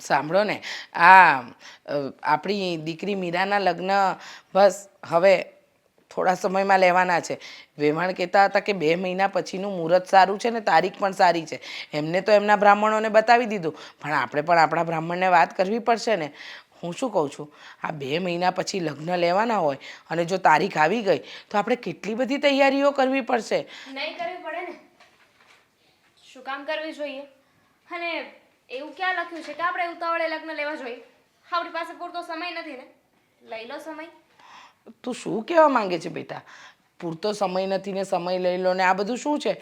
સાંભળો ને. આ આપણી દીકરી મીરાના લગ્ન બસ હવે થોડા સમયમાં લેવાના છે. વેવાણ કહેતા હતા કે બે મહિના પછીનું મુહૂર્ત સારું છે ને, તારીખ પણ સારી છે. એમને તો એમના બ્રાહ્મણોને બતાવી દીધું. પણ આપણે પણ આપણા બ્રાહ્મણને વાત કરવી પડશે ને. હું શું કહું છું? આ બે મહિના પછી લગ્ન લેવાના હોય અને જો તારીખ આવી ગઈ, તો આપણે કેટલી બધી તૈયારીઓ કરવી પડશે? નહીં કરવી પડે ને. શું કામ કરવી જોઈએ? અને એવું ક્યાં લખ્યું છે? કે આપણે ઉતાવળે લગ્ન લેવા જોઈએ? આપણી પાસે પૂરતો સમય નથી ને? લઈ લો સમય. તું શું કહેવા માંગે છે બેટા? પૂરતો સમય નથી ને સમય લઈ લો ને આ બધું શું છે?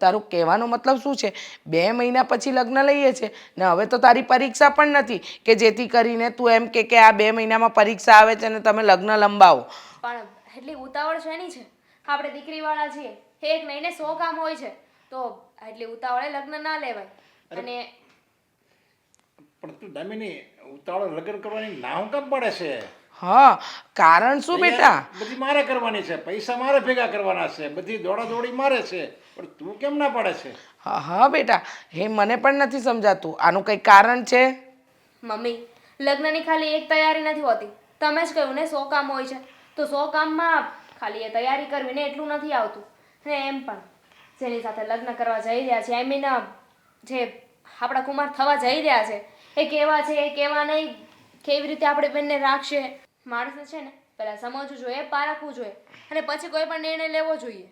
તારું કહેવાનો મતલબ શું છે? બે મહિના પછી લગ્ન લઈએ છે ને હવે તો તારી પરીક્ષા પણ નથી કે જેથી કરીને તું એમ કે કે આ બે મહિનામાં પરીક્ષા આવે છે ને તમે લગ્ન લંબાવો. પણ એટલી ઉતાવળ છે નહીં છે? આપણે દીકરીવાળા છીએ. એક નહીં ને સો કામ હોય છે. તો એટલી ઉતાવળે લગ્ન ના લેવાય. અને પણ તું દામિની ઉતાવળ લગ્ન કરવાની ના હું કેમ પડે છે? હા કારણ શું બેટા? બધી મારે કરવાની છે પૈસા મારે ભેગા કરવાના છે બધી દોડા દોડી મારે છે પણ તું કેમ ના પડે છે? હા હા બેટા હે મને પણ નથી સમજાતું. આનું કઈ કારણ છે? મમ્મી લગ્નની ખાલી એક તૈયારી નથી હોતી. તમે જ કહ્યું ને સો કામ હોય છે. તો સો કામમાં ખાલી એ તૈયારી કરવી ને એટલું નથી આવતું. ને એમ પણ જેની સાથે લગ્ન કરવા જઈ રહ્યા છે આઈ મીન જે આપણા કુમાર થવા જઈ રહ્યા છે એ કેવા છે એ કેવા નહીં કેવી રીતે આપણે બંને રાખશે? માણસે છે ને પહેલાં સમજવું જોઈએ પારખવું જોઈએ અને પછી કોઈ પણ નિર્ણય લેવો જોઈએ.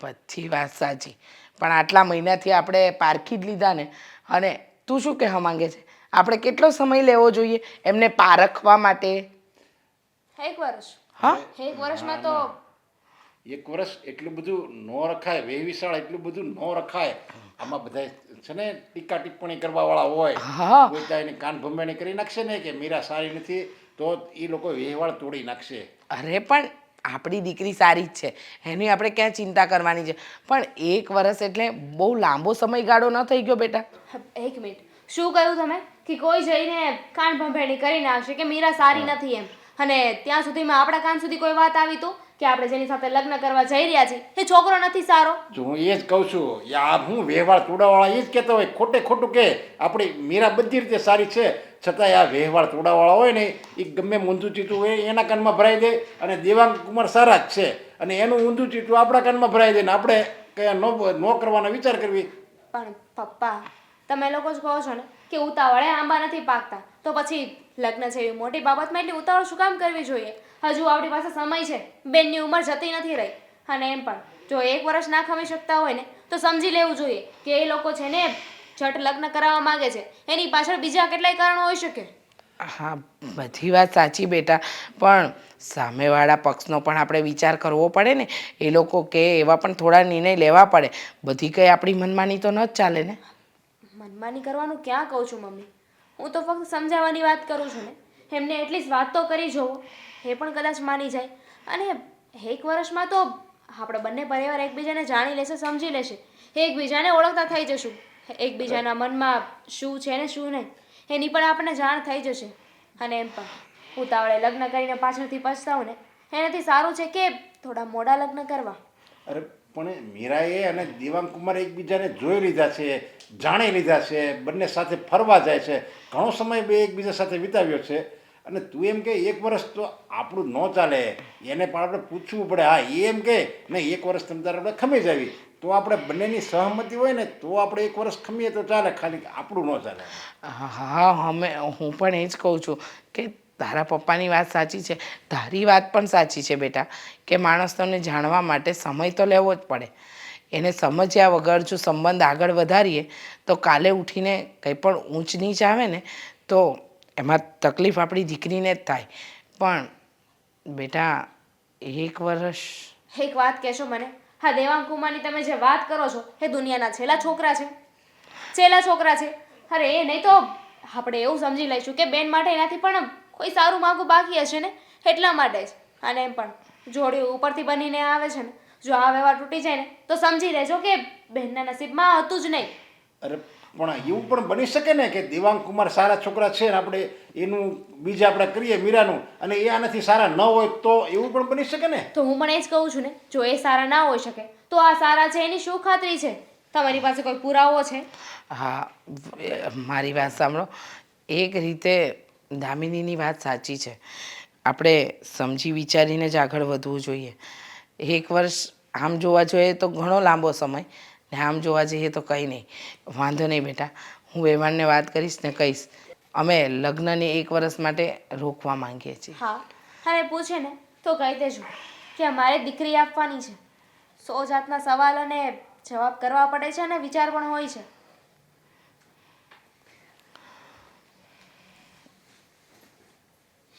બધી વાત સાચી. પણ આટલા મહિનાથી આપણે પારખી જ લીધા ને અને તું શું કહેવા માંગે છે? આપણે કેટલો સમય લેવો જોઈએ એમને પારખવા માટે? એક વર્ષ. હા? એક વર્ષમાં તો એક વર્ષ એટલું બધું ન રખાય વેવિશાળ એટલું બધું ન રખાય. આમાં બધા છે ને? ટીકા ટિપ્પણી કરવા વાળા હોય હા. કોઈ ત્યાં એની કાન ભંભેણી કરી નાખશે ને કે મીરા સારી નથી તો એ લોકો વ્યવહાર તોડી નાખશે. અરે પણ આપણી દીકરી સારી જ છે. એની આપણે ક્યાં ચિંતા કરવાની છે? પણ એક વર્ષ એટલે બહુ લાંબો સમયગાળો ન થઈ ગયો બેટા. એક મિનિટ. શું કહ્યું તમે? કે કોઈ જઈને કાન ભંભેણી કરી નાખશે કે મીરા સારી નથી એમ. અને ત્યાં સુધીમાં આપણા કાન સુધી કોઈ વાત આવી તો? કે આપણે જેની સાથે લગ્ન કરવા જઈ રહ્યા છીએ એ છોકરો નથી સારો. જો હું એ જ કહું છું આ હું વ્યવહાર તોડાવાળા એ જ કહેતા હોય ખોટે ખોટું કે આપણી મીરા બધી રીતે સારી છે છતાંય આ વ્યવહાર તોડાવાળા હોય ને એ ગમે ઊંધું ચીતું હોય એના કાનમાં ભરાઈ દે અને દેવાંગ કુમાર સારા જ છે. અને એનું ઊંધું ચીતું આપણા કાનમાં ભરાઈ દે ને આપણે કયા ન ન કરવાનો વિચાર કરવી. પણ પપ્પા તમે લોકો જ કહો છો ને કે ઉતાવળે આંબા નથી પાકતા. તો પછી લગ્ન છે એવી મોટી બાબતમાં એટલી ઉતાવળ શું કામ કરવી જોઈએ? હજુ આપણી પાસે સમય છે. બેનની ઉંમર જતી નથી રહી. અને એમ પણ, જો એક વર્ષ ના ખમી શકતા હોય ને, તો સમજી લેવું જોઈએ કે એ લોકો છે ને જટ લગ્ન કરાવવા માંગે છે. એની પાછળ બીજા કેટલાય કારણો હોઈ શકે? હા, બધી વાત સાચી બેટા. પણ સામેવાળા પક્ષનો પણ આપણે વિચાર કરવો પડે ને. એ લોકો કે એવા પણ થોડા નિર્ણય લેવા પડે. બધી કંઈ આપણી મનમાની તો ન જ ચાલે ને. મનમાની કરવાનું ક્યાં કહું છું, મમ્મી? હું તો ફક્ત સમજાવવાની વાત કરું છું ને. એમને એટલી જ વાત તો કરી જોવો. એ પણ કદાચ માની જાય. અને એક વર્ષમાં તો આપણે બંને પરિવાર એકબીજાને જાણી લેશે, સમજી લેશે. એકબીજાને ઓળખતા થઈ જશું. એકબીજાના મનમાં શું છે ને શું નહીં, એની પણ આપણને જાણ થઈ જશે. અને એમ પણ, ઉતાવળે લગ્ન કરીને પાછળથી પછતાવું ને. એનાથી સારું છે કે થોડા મોડા લગ્ન કરવા. અરે પણ મીરાએ અને દિવાંગ કુમારે એકબીજાને જોઈ લીધા છે, જાણી લીધા છે, બંને સાથે ફરવા જાય છે. ઘણો સમય બે એકબીજા સાથે વિતાવ્યો છે. અને તું એમ કે એક વર્ષ તો આપણું ન ચાલે. એને પણ આપણે પૂછવું પડે. હા, એ એમ કે, નહીં, એક વર્ષ તમે તારે આપણે ખમી જાવી. તો આપણે બંનેની સહમતી હોય ને, તો આપણે એક વર્ષ ખમીએ તો ચાલે. ખાલી આપણું ન ચાલે. હા, અમે, હું પણ એ જ કહું છું કે તારા પપ્પાની વાત સાચી છે. તારી વાત પણ સાચી છે બેટા, કે માણસોને જાણવા માટે સમય તો લેવો જ પડે. એને સમજ્યા વગર જો સંબંધ આગળ વધારીએ, તો કાલે ઉઠીને કંઈ પણ ઊંચ નીચ આવે ને, તો એમાં તકલીફ આપણી દીકરીને જ થાય. પણ બેટા, એક વર્ષ એક વાત કહેશો મને? હા, દેવાંગ કુમારની તમે જે વાત કરો છો, એ દુનિયાના છેલ્લા છોકરા છે. છેલ્લા છોકરા છે. અરે, એ નહીં તો આપણે એવું સમજી લઈશું કે બેન માટે એનાથી પણ કોઈ સારું માગું બાકી હશે ને? એટલા માટે જ. અને એમ પણ જોડી ઉપરથી બનીને આવે છે ને જો આ વ્યવહાર તૂટી જાય ને તો સમજી લેજો કે બહેનના નસીબમાં હતું જ નહીં. અરે પણ એવું પણ બની શકે ને કે દેવાંગ કુમાર સારા છોકરા છે ને આપણે એનું બીજા આપણે કરીએ મીરાનું અને એ આનાથી સારા ન હોય તો એવું પણ બની શકે ને? તો હું પણ એ જ કહું છું ને જો એ સારા ના હોઈ શકે તો આ સારા છે એની શું ખાતરી છે? તમારી પાસે કોઈ પુરાવો છે? હા મારી વાત સાંભળો. એક રીતે દામિનીની વાત સાચી છે. આપણે સમજી વિચારીને જ આગળ વધવું જોઈએ. એક વર્ષ આમ જોવા જોઈએ તો ઘણો લાંબો સમય ને આમ જોવા જઈએ તો કંઈ નહીં. વાંધો નહીં બેટા. હું વેવાણને વાત કરીશ ને કહીશ. અમે લગ્નને એક વર્ષ માટે રોકવા માંગીએ છીએ. હા. અને પૂછે ને. તો કહી દેજો કે અમારે દીકરી આપવાની છે. સો જાતના સવાલ અને જવાબ કરવા પડે છે અને વિચાર પણ હોય છે.